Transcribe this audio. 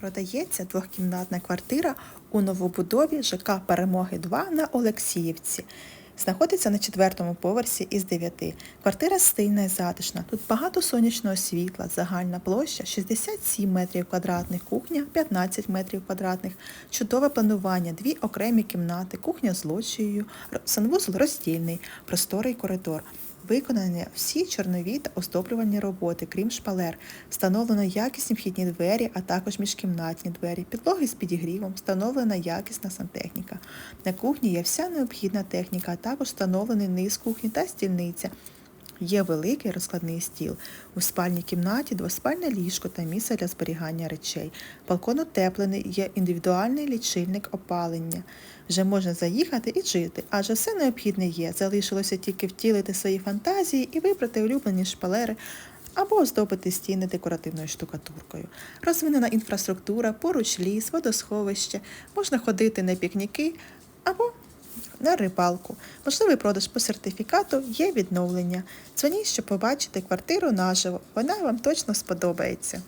Продається двохкімнатна квартира у новобудові ЖК Перемоги 2 на Олексіївці. Знаходиться на четвертому поверсі із дев'яти. Квартира стильна і затишна. Тут багато сонячного світла, загальна площа 67 метрів квадратних, кухня 15 метрів квадратних, чудове планування, дві окремі кімнати, кухня з лоджією, р- санвузол роздільний, просторий коридор. Виконані всі чорнові та оздоблювальні роботи, крім шпалер. Встановлено якісні вхідні двері, а також міжкімнатні двері, підлоги з підігрівом, встановлена якісна сантехніка. На кухні є вся необхідна техніка, а також встановлений низ кухні та стільниця. Є великий розкладний стіл. У спальній кімнаті двоспальне ліжко та місце для зберігання речей. Балкон утеплений, є індивідуальний лічильник опалення. Вже можна заїхати і жити, адже все необхідне є. Залишилося тільки втілити свої фантазії і вибрати улюблені шпалери або оздобити стіни декоративною штукатуркою. Розвинена інфраструктура, поруч ліс, водосховище, можна ходити на пікніки або на рибалку. Можливий продаж по сертифікату є відновлення. Дзвоніть, щоб побачити квартиру наживо. Вона вам точно сподобається.